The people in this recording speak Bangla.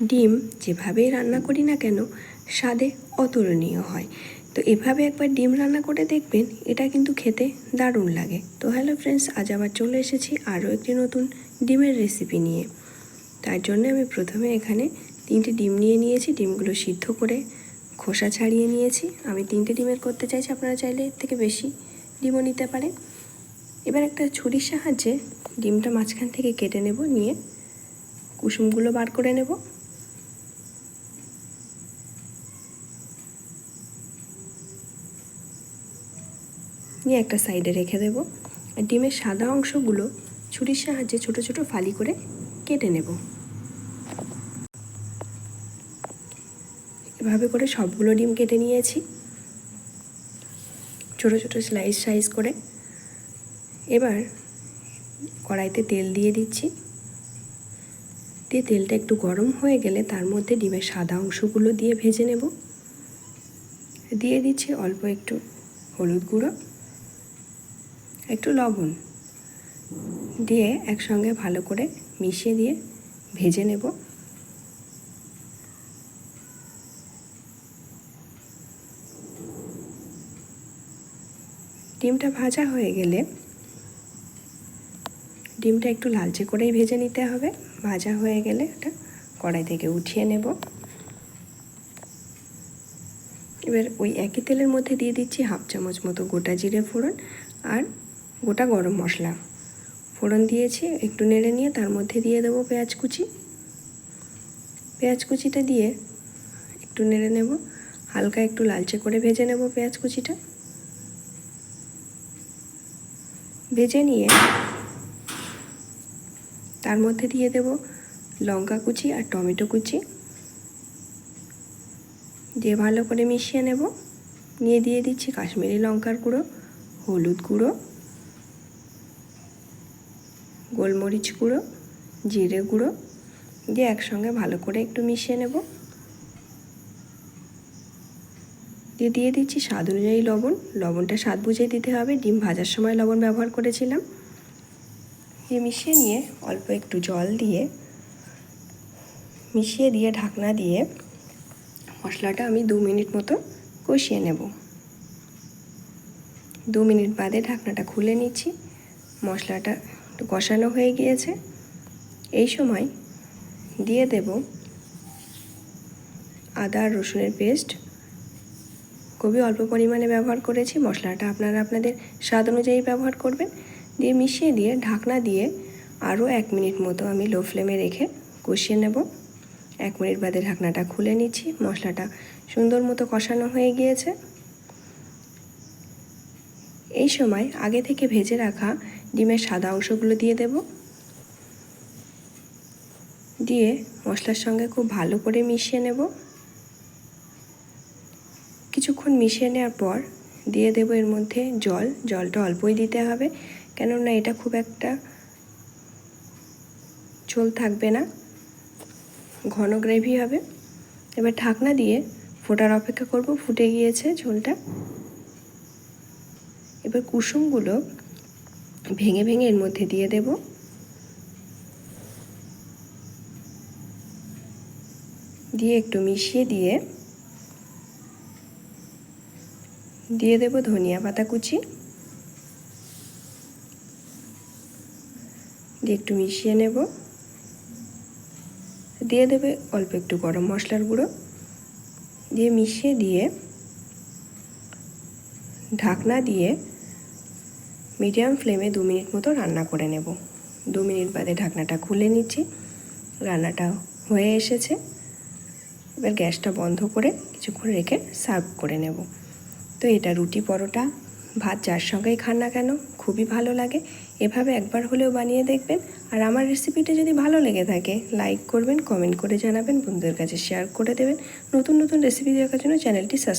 ডিম যেভাবেই রান্না করি না কেন, স্বাদে অতুলনীয় হয়। তো এভাবে একবার ডিম রান্না করে দেখবেন, এটা কিন্তু খেতে দারুণ লাগে। তো হ্যালো ফ্রেন্ডস, আজ আবার চলে এসেছি আরও একটি নতুন ডিমের রেসিপি নিয়ে। তার জন্য আমি প্রথমে এখানে তিনটে ডিম নিয়ে নিয়েছি, ডিমগুলো সিদ্ধ করে খোসা ছাড়িয়ে নিয়েছি। আমি তিনটে ডিমের করতে চাইছি, আপনারা চাইলে এর থেকে বেশি ডিমও নিতে পারেন। এবার একটা ছুরির সাহায্যে ডিমটা মাঝখান থেকে কেটে নেব, নিয়ে কুসুমগুলো বার করে নেব। নিয়ে একটা সাইডে রেখে দেব আর ডিমের সাদা অংশগুলো ছুরির সাহায্যে ছোট ছোট ফালি করে কেটে নেব। এভাবে করে সবগুলো ডিম কেটে নিয়েছি। ছোট ছোট স্লাইস সাইজ করে। এবার কড়াইতে তেল দিয়ে দিচ্ছি। দিয়ে তেলটা একটু গরম হয়ে গেলে তার মধ্যে ডিমের সাদা অংশগুলো দিয়ে ভেজে নেব। দিয়ে দিচ্ছি অল্প একটু হলুদ গুঁড়ো। একটু লবণ দিয়ে একসঙ্গে ভালো করে মিশিয়ে দিয়ে ভেজে নেব। ডিমটা ভাজা হয়ে গেলে ডিমটা একটু লালচে করেই ভেজে নিতে হবে। ভাজা হয়ে গেলে ওটা কড়াই থেকে উঠিয়ে নেব। এবার ওই একই তেলের মধ্যে দিয়ে দিচ্ছি হাফ চামচ মতো গোটা জিরে ফোড়ন আর গোটা গরম মশলা। ফোড়ন দিয়েছি, একটু নেড়ে নিয়ে তার মধ্যে দিয়ে দেবো পেঁয়াজ কুচি। পেঁয়াজ কুচিটা দিয়ে একটু নেড়ে নেব, হালকা একটু লালচে করে ভেজে নেব পেঁয়াজ কুচিটা। ভেজে নিয়ে তার মধ্যে দিয়ে দেব লঙ্কা কুচি আর টমেটো কুচি। দিয়ে ভালো করে মিশিয়ে নেব। নিয়ে দিয়ে দিচ্ছি কাশ্মীরি লঙ্কার গুঁড়ো, হলুদ গুঁড়ো। গোলমরিচ গুঁড়ো, জিরে গুঁড়ো দিয়ে একসঙ্গে ভালো করে একটু মিশিয়ে নেব। দিয়ে দিয়ে দিচ্ছি স্বাদ অনুযায়ী লবণ। লবণটা স্বাদ বুঝে দিতে হবে। ডিম ভাজার সময় লবণ ব্যবহার করেছিলাম। দিয়ে মিশিয়ে নিয়ে অল্প একটু জল দিয়ে মিশিয়ে দিয়ে ঢাকনা দিয়ে মশলাটা আমি দু মিনিট মতো কষিয়ে নেব। দু মিনিট বাদে ঢাকনাটা খুলে নিচ্ছি। মশলাটা একটু কষানো হয়ে গিয়েছে। এই সময় দিয়ে দেব আদা আর রসুনের পেস্ট। খুবই অল্প পরিমাণে ব্যবহার করেছি, মশলাটা আপনারা আপনাদের স্বাদ অনুযায়ী ব্যবহার করবেন। দিয়ে মিশিয়ে দিয়ে ঢাকনা দিয়ে আরও এক মিনিট মতো আমি লো ফ্লেমে রেখে কষিয়ে নেব। এক মিনিট বাদে ঢাকনাটা খুলে নিচ্ছি, মশলাটা সুন্দর মতো কষানো হয়ে গিয়েছে। এই সময় আগে থেকে ভেজে রাখা ডিমের সাদা অংশগুলো দিয়ে দেব। দিয়ে মশলার সঙ্গে খুব ভালো করে মিশিয়ে নেব। কিছুক্ষণ মিশিয়ে নেওয়ার পর দিয়ে দেবো এর মধ্যে জল। জলটা অল্পই দিতে হবে, কেননা এটা খুব একটা ঝোল থাকবে না, ঘন গ্রেভি হবে। এবার ঢাকনা দিয়ে ফোটার অপেক্ষা করব, ফুটে গিয়েছে ঝোলটা। এবার কুসুমগুলো ভেঙে ভেঙে এর মধ্যে দিয়ে দেব। দিয়ে একটু মিশিয়ে দিয়ে দিয়ে দেব ধনিয়া পাতা কুচি। দিয়ে একটু মিশিয়ে নেব। দিয়ে দেবে অল্প একটু গরম মশলার গুঁড়ো। দিয়ে মিশিয়ে দিয়ে ঢাকনা দিয়ে মিডিয়াম ফ্লেমে দু মিনিট মতো রান্না করে নেব। দু মিনিট বাদে ঢাকনাটা খুলে নিচ্ছি। রান্নাটা হয়ে এসেছে। এবার গ্যাসটা বন্ধ করে কিছুক্ষণ রেখে সার্ভ করে নেব। তো এটা রুটি পরোটা, ভাত যার সঙ্গেই খান না কেন, খুবই ভালো লাগে। এভাবে একবার হলেও বানিয়ে দেখবেন। আর আমার রেসিপিটা যদি ভালো লেগে থাকে, লাইক করবেন, কমেন্ট করে জানাবেন, বন্ধুদের কাছে শেয়ার করে দেবেন। নতুন নতুন রেসিপি দেখার জন্য চ্যানেলটি সাবস্ক্রাইব